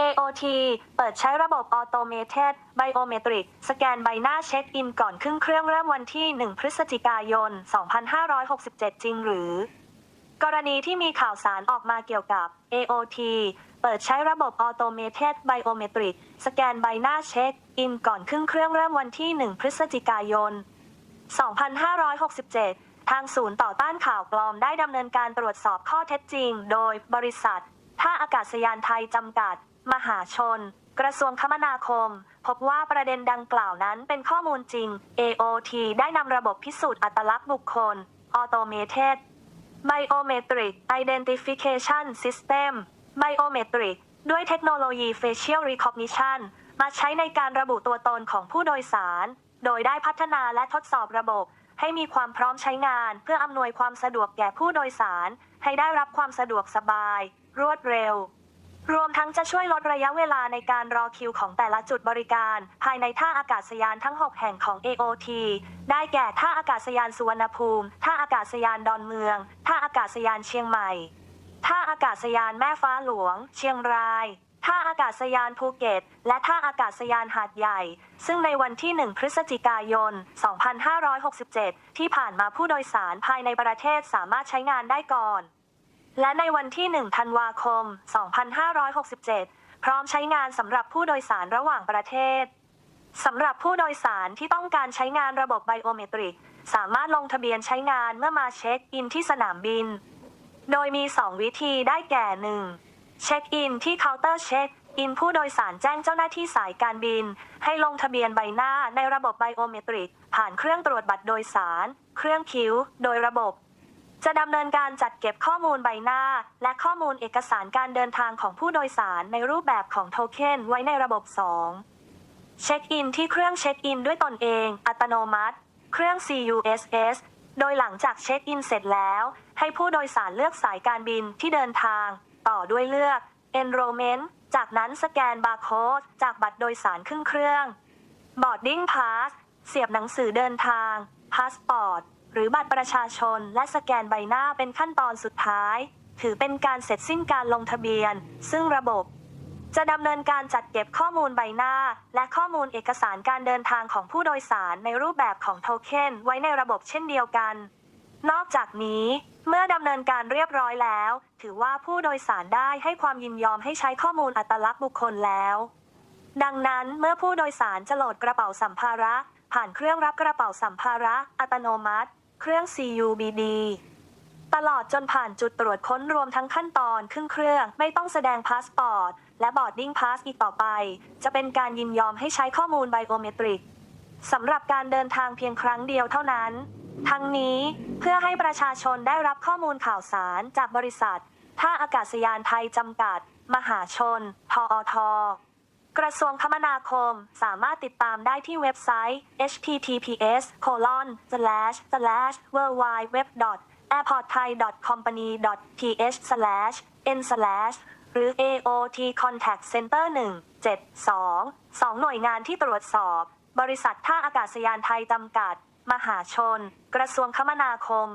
AOT เปิดใช้ระบบ Automated Biometric สแกนใบหน้าเช็คอินก่อนขึ้นเครื่องเริ่มวันที่ 1 พฤศจิกายน 2567 จริงหรือ กรณีที่มีข่าวสารออกมาเกี่ยวกับ AOT เปิดใช้ระบบ Automated Biometric สแกนใบหน้าเช็คอินก่อนขึ้นเครื่องเริ่มวันที่ 1 พฤศจิกายน 2567 ทางศูนย์ต่อต้านข่าวปลอมได้ดำเนินการตรวจสอบข้อเท็จจริง โดยบริษัทท่าอากาศยานไทยจำกัด มหาชน กระทรวงคมนาคม พบว่าประเด็นดังกล่าวนั้นเป็นข้อมูลจริง AOT ได้นำระบบพิสูจน์อัตลักษณ์บุคคล Automated Biometric Identification System Biometric ด้วยเทคโนโลยี Facial Recognition มาใช้ในการระบุตัวตนของผู้โดยสาร โดยได้พัฒนาและทดสอบระบบ ให้มีความพร้อมใช้งาน เพื่ออำนวยความสะดวกแก่ผู้โดยสาร ให้ได้รับความสะดวกสบาย รวดเร็ว รวมทั้งจะช่วยลดระยะเวลาในการรอคิวของแต่ละจุดบริการ ภายในท่าอากาศยานทั้ง 6 แห่งของ AOT ได้แก่ท่าอากาศยานสุวรรณภูมิ ท่าอากาศยานดอนเมือง ท่าอากาศยานเชียงใหม่ ท่าอากาศยานแม่ฟ้าหลวง เชียงราย ท่าอากาศยานภูเก็ต และท่าอากาศยานหาดใหญ่ ซึ่งในวันที่ 1 พฤศจิกายน 2567 ที่ผ่านมาผู้โดยสารภายในประเทศสามารถใช้งานได้ก่อน และในวันที่ 1 ธันวาคม 2567 พร้อมใช้งานสำหรับผู้โดยสารระหว่างประเทศ สำหรับผู้โดยสารที่ต้องการใช้งานระบบไบโอเมตริก สามารถลงทะเบียนใช้งานเมื่อมาเช็คอินที่สนามบิน โดยมี 2 วิธีได้แก่ 1. เช็คอินที่เคาน์เตอร์เช็คอินผู้โดยสารแจ้งเจ้าหน้าที่สายการบิน ให้ลงทะเบียนใบหน้าในระบบไบโอเมตริก ผ่านเครื่องตรวจบัตรโดยสาร เครื่องคิ้ว โดยระบบ จะดำเนินการจัดเก็บข้อมูลใบหน้า และข้อมูลเอกสารการเดินทางของผู้โดยสารในรูปแบบของโทเค็นไว้ในระบบ 2 เช็คอินที่เครื่องเช็คอินด้วยตนเอง อัตโนมัติ เครื่อง CUSS โดยหลังจากเช็คอินเสร็จแล้ว ให้ผู้โดยสารเลือกสายการบินที่เดินทาง ต่อด้วยเลือก Enrollment จากนั้นสแกนบาร์โค้ดจากบัตรโดยสารขึ้นเครื่อง Boarding Pass เสียบหนังสือเดินทาง Passport หรือบัตรประชาชนและสแกนใบหน้าเป็นขั้นตอนสุดท้าย ถือเป็นการเสร็จสิ้นการลงทะเบียน ซึ่งระบบ จะดำเนินการจัดเก็บข้อมูลใบหน้า และข้อมูลเอกสารการเดินทางของผู้โดยสารในรูปแบบของโทเค็นไว้ในระบบเช่นเดียวกัน นอกจากนี้เมื่อดำเนินการเรียบร้อยแล้ว ถือว่าผู้โดยสารได้ให้ความยินยอมให้ใช้ข้อมูลอัตลักษณ์บุคคลแล้ว ดังนั้นเมื่อผู้โดยสารจะโหลดกระเป๋าสัมภาระ ผ่านเครื่องรับกระเป๋าสัมภาระอัตโนมัติ เครื่อง CUBD ตลอดจนผ่านจุดตรวจค้นรวมทั้งขั้นตอนขึ้นเครื่องไม่ต้องแสดงพาสปอร์ต และบอร์ดดิ้งพาสอีกต่อไป จะเป็นการยินยอมให้ใช้ข้อมูลไบโอเมตริกสำหรับการเดินทางเพียงครั้งเดียวเท่านั้น ทั้งนี้เพื่อให้ประชาชนได้รับข้อมูลข่าวสารจากบริษัท ท่าอากาศยานไทยจำกัด มหาชน ทอท กระทรวงคมนาคม สามารถติดตามได้ที่เว็บไซต์ https colon slash slash w w w airportthai company th slash n slash หรือ AOT Contact Center 172 2 หน่วยงานที่ตรวจสอบ บริษัทท่าอากาศยานไทยจำกัด มหาชน กระทรวงคมนาคม